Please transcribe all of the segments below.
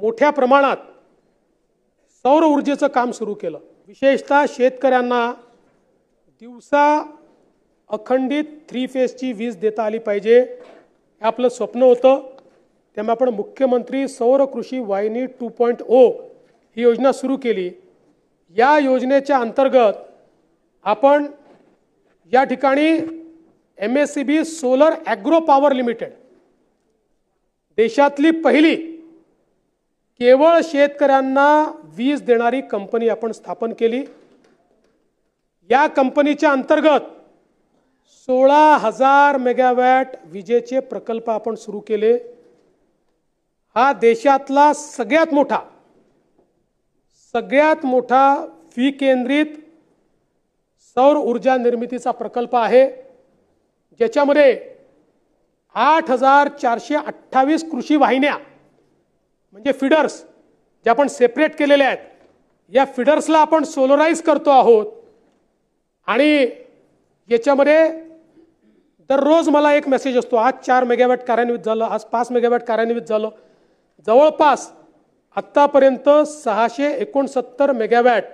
मोठ्या प्रमाणात सौर ऊर्जेचं काम सुरू केलं. विशेषतः शेतकऱ्यांना दिवसा अखंडित थ्री फेजची वीज देता आली पाहिजे. हे आपलं स्वप्न होतं. त्यामुळे आपण मुख्यमंत्री सौर कृषी वाहिनी टू पॉईंट ओ ही योजना सुरू केली. या योजनेच्या अंतर्गत आपण या ठिकाणी M S C B solar agro power limited देशातली पहिली केवळ शेतकऱ्यांना वीज देणारी कंपनी आपण स्थापन केली. या कंपनीच्या अंतर्गत सोळा हजार मेगावॅट विजेचे प्रकल्प आपण सुरू केले. हा देशातला सगळ्यात मोठा सगळ्यात मोठा विकेंद्रित सौर ऊर्जा निर्मितीचा प्रकल्प आहे. ज्याच्यामध्ये आठ हजार चारशे अठ्ठावीस कृषी वाहिन्या म्हणजे फिडर्स जे आपण सेपरेट केलेले आहेत या फिडर्सला आपण सोलराईज करतो आहोत. आणि याच्यामध्ये दररोज मला एक मेसेज असतो आज चार मेगावॅट कार्यान्वित झालं आज पाच मेगावॅट कार्यान्वित झालं. जवळपास आत्तापर्यंत सहाशे एकोणसत्तर मेगावॅट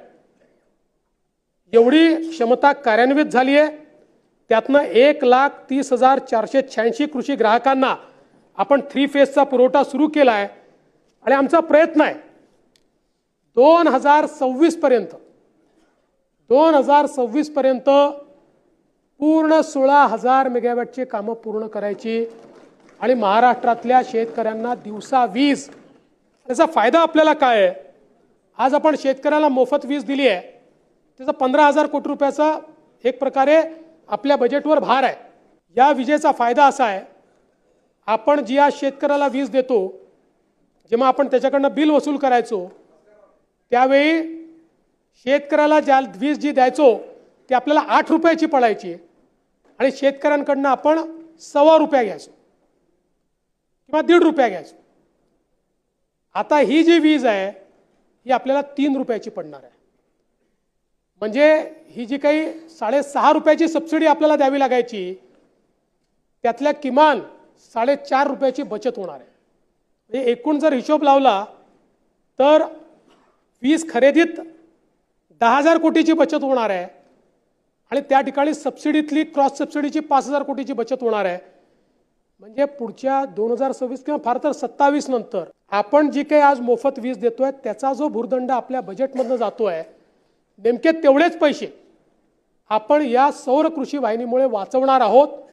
एवढी क्षमता कार्यान्वित झाली आहे. त्यातनं एक लाख तीस हजार चारशे शहाऐंशी कृषी ग्राहकांना आपण थ्री फेजचा पुरवठा सुरू केला आहे आणि आमचा प्रयत्न आहे. दोन हजार सव्वीसपर्यंत दोन हजार सव्वीसपर्यंत पूर्ण सोळा हजार मेगावॅटची कामं पूर्ण करायची आणि महाराष्ट्रातल्या शेतकऱ्यांना दिवसा वीज. त्याचा फायदा आपल्याला काय आहे? आज आपण शेतकऱ्याला मोफत वीज दिली आहे. त्याचा पंधरा हजार कोटी रुपयाचा एक प्रकारे आपल्या बजेटवर भार आहे. या विजेचा फायदा असा आहे आपण जी आज शेतकऱ्याला वीज देतो जेव्हा आपण त्याच्याकडनं बिल वसूल करायचो त्यावेळी शेतकऱ्याला ज्या वीज जी द्यायचो ती आपल्याला आठ रुपयाची पडायची. आणि शेतकऱ्यांकडनं आपण सव्वा रुपया घ्यायचो. किंवा दीड रुपया घ्यायचो. आता ही जी वीज आहे ही आपल्याला तीन रुपयाची पडणार आहे. म्हणजे ही जी काही साडेसहा रुपयाची सबसिडी आपल्याला द्यावी लागायची त्यातल्या किमान साडेचार रुपयाची बचत होणार आहे. म्हणजे एकूण जर हिशोब लावला तर वीज खरेदीत दहा हजार कोटीची बचत होणार आहे. आणि त्या ठिकाणी सबसिडीतली क्रॉस सबसिडीची पाच हजार कोटीची बचत होणार आहे. म्हणजे पुढच्या दोन हजार सव्वीस किंवा फार तर सत्तावीस नंतर आपण जी काही आज मोफत वीज देतोय त्याचा जो भूर्दंड आपल्या बजेटमधनं आहे नेमके तेवढेच पैसे आपण या सौर कृषी वाहिनीमुळे वाचवणार आहोत.